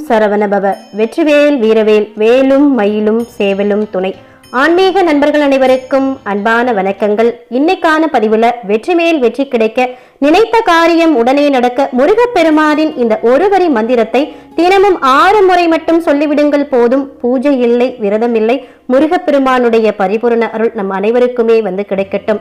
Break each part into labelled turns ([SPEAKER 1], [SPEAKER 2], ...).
[SPEAKER 1] சரவணபவ வெற்றிவேல் வீரவேல் வேலும் மயிலும் சேவலும் துணை. ஆன்மீக நண்பர்கள் அனைவருக்கும் அன்பான வணக்கங்கள். இன்னைக்கான பதிவுல வெற்றிமேல் வெற்றி கிடைக்க நினைத்த காரியம் உடனே நடக்க முருகப்பெருமானின் இந்த ஒருவரி மந்திரத்தை தினமும் ஆறு முறை மட்டும் சொல்லிவிடுங்கள் போதும். பூஜை இல்லை விரதம் இல்லை. முருகப்பெருமானுடைய பரிபூரண அருள் நம் அனைவருக்குமே வந்து கிடைக்கட்டும்.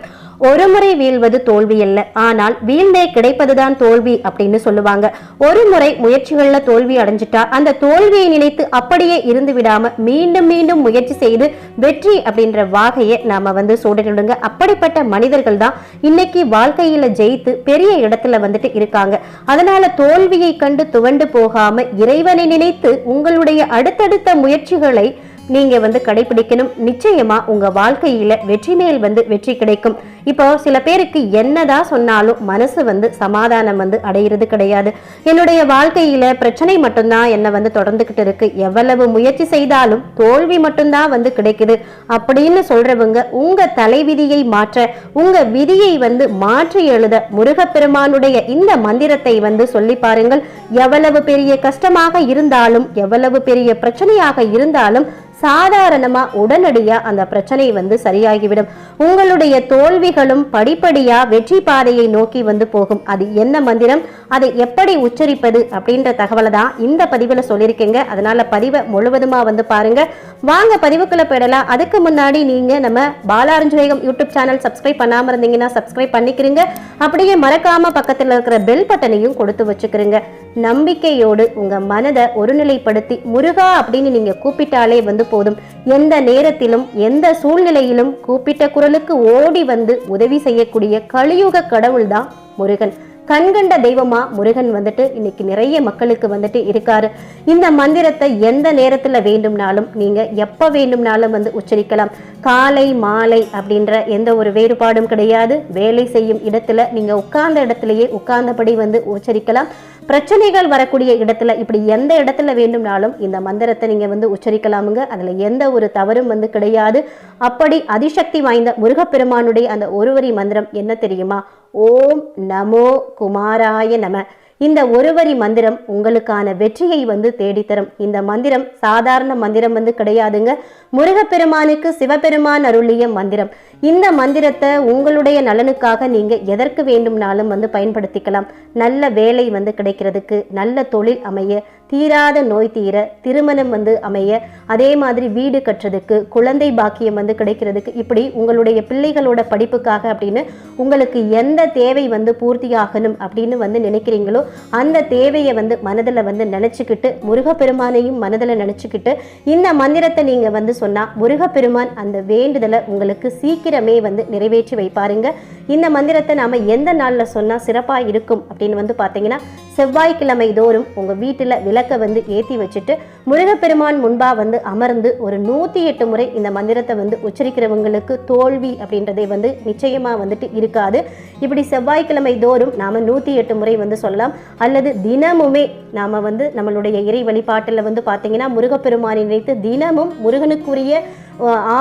[SPEAKER 1] ஒரு முறை வீழ்வது தோல்வி அல்ல. ஆனால் வீழ்ந்தே கிடைப்பதுதான் தோல்வி அப்படின்னு சொல்லுவாங்க. ஒரு முறை முயற்சிகள்ல தோல்வி அடைஞ்சிட்டா அந்த தோல்வியை நினைத்து அப்படியே இருந்து விடாம மீண்டும் மீண்டும் முயற்சி செய்து வெற்றி அப்படின்ற வாகையை நாம வந்து சூடிடுங்க அப்படிப்பட்ட மனிதர்கள் தான் இன்னைக்கு வாழ்க்கையில ஜெயித்து பெரிய இடத்துல வந்துட்டு இருக்காங்க. அதனால தோல்வியை கண்டு துவண்டு போகாம இறைவனை நினைத்து உங்களுடைய அடுத்தடுத்த முயற்சிகளை நீங்க வந்து கடைபிடிக்கணும். நிச்சயமா உங்க வாழ்க்கையில வெற்றி மேல் வந்து வெற்றி கிடைக்கும். இப்போ சில பேருக்கு என்னதான் சொன்னாலும் மனசு வந்து சமாதானம் வந்து அடையிறது கிடையாது. என்னுடைய வாழ்க்கையில பிரச்சனை மட்டும்தான் என்னை வந்து தொடர்ந்துகிட்டு இருக்கு. எவ்வளவு முயற்சி செய்தாலும் தோல்வி மட்டும்தான் வந்து கிடைக்குது. அப்படின்னு சொல்றவங்க உங்க தலைவிதியை மாற்ற உங்க விதியை வந்து மாற்றி எழுத முருகப்பெருமானுடைய இந்த மந்திரத்தை வந்து சொல்லி பாருங்கள். எவ்வளவு பெரிய கஷ்டமாக இருந்தாலும் எவ்வளவு பெரிய பிரச்சனையாக இருந்தாலும் சாதாரணமா உடனடியா அந்த பிரச்சனை வந்து சரியாகிவிடும். உங்களுடைய தோல்விகளும் படிப்படியா வெற்றி பாதையை நோக்கி வந்து போகும். அது என்ன மந்திரம்? அதை எப்படி உச்சரிப்பது அப்படின்ற தகவலை தான் இந்த பதிவில் சொல்லியிருக்கேங்க. அதனால் பதிவை முழுவதுமாக வந்து பாருங்கள் வாங்க பதிவுக்குள்ள போயிடலாம். அதுக்கு முன்னாடி நீங்கள் நம்ம பாலாரஞ்சுவேகம் யூடியூப் சேனல் சப்ஸ்கிரைப் பண்ணாமல் இருந்தீங்கன்னா சப்ஸ்கிரைப் பண்ணிக்கிறீங்க அப்படியே மறக்காமல் பக்கத்தில் இருக்கிற பெல் பட்டனையும் கொடுத்து வச்சுக்கிறீங்க நம்பிக்கையோடு உங்கள் மனதை ஒருநிலைப்படுத்தி முருகா அப்படின்னு நீங்கள் கூப்பிட்டாலே வந்து போதும். எந்த நேரத்திலும் எந்த சூழ்நிலையிலும் கூப்பிட்ட குரலுக்கு ஓடி வந்து உதவி செய்யக்கூடிய கலியுக கடவுள் தான் முருகன். கண்கண்ட தெய்வமா முருகன் வந்துட்டு இன்னைக்கு நிறைய மக்களுக்கு வந்துட்டு இருக்காரு. இந்த மந்திரத்தை எந்த நேரத்துல வேண்டும்னாலும் நீங்க எப்ப வேண்டும்னாலும் வந்து உச்சரிக்கலாம். காலை மாலை அப்படின்ற எந்த ஒரு வேறுபாடும் கிடையாது. வேலை செய்யும் இடத்துல நீங்க உட்கார்ந்த இடத்துலயே உட்கார்ந்தபடி வந்து உச்சரிக்கலாம். பிரச்சனைகள் வரக்கூடிய இடத்துல இப்படி எந்த இடத்துல வேண்டும்னாலும் இந்த மந்திரத்தை நீங்க வந்து உச்சரிக்கலாமுங்க. அதுல எந்த ஒரு தவறும் வந்து கிடையாது. அப்படி அதிசக்தி வாய்ந்த முருகப்பெருமானுடைய அந்த ஒருவரி மந்திரம் என்ன தெரியுமா? ஓம் நமோ குமாராய நம. இந்த ஒருவரி மந்திரம் உங்களுக்கான வெற்றியை வந்து தேடித்தரும். இந்த மந்திரம் சாதாரண மந்திரம் வந்து கிடையாதுங்க. முருகப்பெருமானுக்கு சிவபெருமான் அருளிய மந்திரம். இந்த மந்திரத்தை உங்களுடைய நலனுக்காக நீங்க எதற்கு வேண்டும்னாலும் வந்து பயன்படுத்திக்கலாம். நல்ல வேலை வந்து கிடைக்கிறதுக்கு நல்ல தொழில் அமைய தீராத நோய் தீர திருமணம் வந்து அமைய அதே மாதிரி வீடு கட்டுறதுக்கு குழந்தை பாக்கியம் வந்து கிடைக்கிறதுக்கு இப்படி உங்களுடைய பிள்ளைகளோட படிப்புக்காக அப்படின்னு உங்களுக்கு எந்த தேவை வந்து பூர்த்தி ஆகணும் அப்படின்னு வந்து நினைக்கிறீங்களோ அந்த தேவையை வந்து மனதில் வந்து நினச்சிக்கிட்டு முருகப்பெருமானையும் மனதில் நினச்சிக்கிட்டு இந்த மந்திரத்தை நீங்கள் வந்து சொன்னால் முருகப்பெருமான் அந்த வேண்டுதலை உங்களுக்கு சீக்கிரமே வந்து நிறைவேற்றி வைப்பாருங்க. இந்த மந்திரத்தை நாம் எந்த நாளில் சொன்னால் சிறப்பாக இருக்கும் அப்படின்னு வந்து பார்த்தீங்கன்னா செவ்வாய்க்கிழமை தோறும் உங்கள் வீட்டில் விலை விளக்கை வந்து ஏற்றி வச்சுட்டு முருகப்பெருமான் முன்பாக வந்து அமர்ந்து ஒரு நூற்றி எட்டு முறை இந்த மந்திரத்தை வந்து உச்சரிக்கிறவங்களுக்கு தோல்வி அப்படின்றதே வந்து நிச்சயமாக வந்துட்டு இருக்காது. இப்படி செவ்வாய்க்கிழமை தோறும் நாம் நூற்றி எட்டு முறை வந்து சொல்லலாம். அல்லது தினமுமே நாம் வந்து நம்மளுடைய இறை வழிபாட்டில் வந்து பார்த்தீங்கன்னா முருகப்பெருமானை நினைத்து தினமும் முருகனுக்குரிய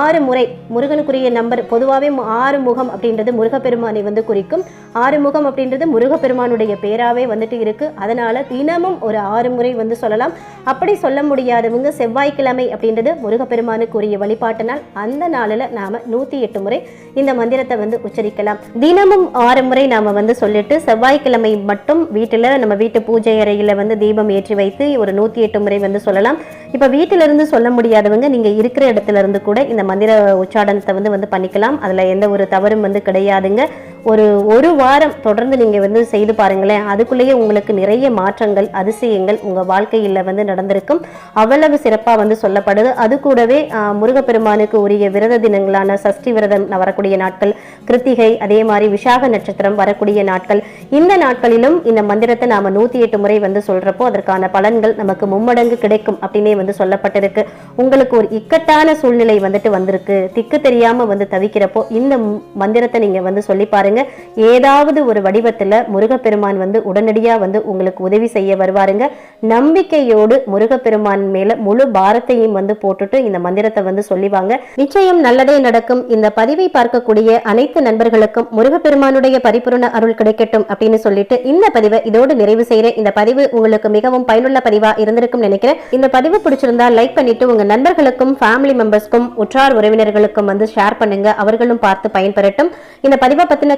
[SPEAKER 1] ஆறு முறை முருகனுக்குரிய நம்பர் பொதுவாகவே ஆறு முகம் அப்படின்றது முருகப்பெருமானை வந்து குறிக்கும். ஆறு முகம் அப்படின்றது முருகப்பெருமானுடைய பேராகவே வந்துட்டு இருக்குது அதனால் தினமும் ஒரு ஆறு முறை வந்து சொல்லலாம். அப்படி சொல்ல முடியாதவங்க செவ்வாய்க்கிழமை அப்படின்றது முருகப்பெருமானுக்குரிய வழிபாட்டு நாள் அந்த நாளில் நாம் நூற்றி எட்டு முறை இந்த மந்திரத்தை வந்து உச்சரிக்கலாம். தினமும் ஆறு முறை நாம் வந்து சொல்லிட்டு செவ்வாய்க்கிழமை மட்டும் வீட்டில் நம்ம வீட்டு பூஜை அறையில் வந்து தீபம் ஏற்றி வைத்து ஒரு நூற்றி எட்டு முறை வந்து சொல்லலாம். இப்போ வீட்டிலிருந்து சொல்ல முடியாதவங்க நீங்கள் இருக்கிற இடத்துல இருந்து கூட இந்த மந்திர உச்சாடனத்தை வந்து வந்து பண்ணிக்கலாம். அதில் எந்த ஒரு தவறும் வந்து கிடையாதுங்க. ஒரு ஒரு வாரம் தொடர்ந்து நீங்கள் வந்து செய்து பாருங்களேன். அதுக்குள்ளேயே உங்களுக்கு நிறைய மாற்றங்கள் அதிசயங்கள் உங்கள் வாழ்க்கையில் வந்து நடந்திருக்கும். அவ்வளவு சிறப்பாக வந்து சொல்லப்படுது. அது கூடவே ஆஹ், முருகப்பெருமானுக்கு உரிய விரத தினங்களான சஷ்டி விரதம் வரக்கூடிய நாட்கள் கிருத்திகை அதே மாதிரி விசாக நட்சத்திரம் வரக்கூடிய நாட்கள். இந்த நாட்களிலும் இந்த மந்திரத்தை நாம நூற்றி எட்டு முறை வந்து சொல்றப்போ அதற்கான பலன்கள் நமக்கு மும்மடங்கு கிடைக்கும் அப்படின்னே வந்து சொல்லப்பட்டிருக்கு. உங்களுக்கு ஒரு இக்கட்டான சூழ்நிலை வந்துட்டு வந்திருக்கு. திக்கு தெரியாம வந்து தவிக்கிறப்போ இந்த மந்திரத்தை நீங்க வந்து சொல்லி பாருங்க. பாருங்க. ஏதாவது ஒரு வடிவத்துல முருகப்பெருமான் வந்து உடனடியா வந்து உங்களுக்கு உதவி செய்ய வருவாருங்க. நம்பிக்கையோடு முருகப்பெருமான் மேல முழு பாரத்தையும் வந்து போட்டுட்டு இந்த மந்திரத்தை வந்து சொல்லிவாங்க. நிச்சயம் நல்லதே நடக்கும். இந்த பதிவை பார்க்கக்கூடிய அனைத்து நண்பர்களுக்கும் முருகப்பெருமானுடைய பரிபூர்ண அருள் கிடைக்கட்டும் அப்படின்னு சொல்லிட்டு இந்த பதிவை இதோடு நிறைவு செய்யறேன் இந்த பதிவு உங்களுக்கு மிகவும் பயனுள்ள பதிவா இருந்திருக்கும் நினைக்கிறேன். இந்த பதிவு பிடிச்சிருந்தா லைக் பண்ணிட்டு உங்க நண்பர்களுக்கும் ஃபேமிலி மெம்பர்ஸ்க்கும் உற்றார் உறவினர்களுக்கும் வந்து ஷேர் பண்ணுங்க. அவர்களும் பார்த்து பயன்பெறட்டும். இந்த பதிவை பத்தின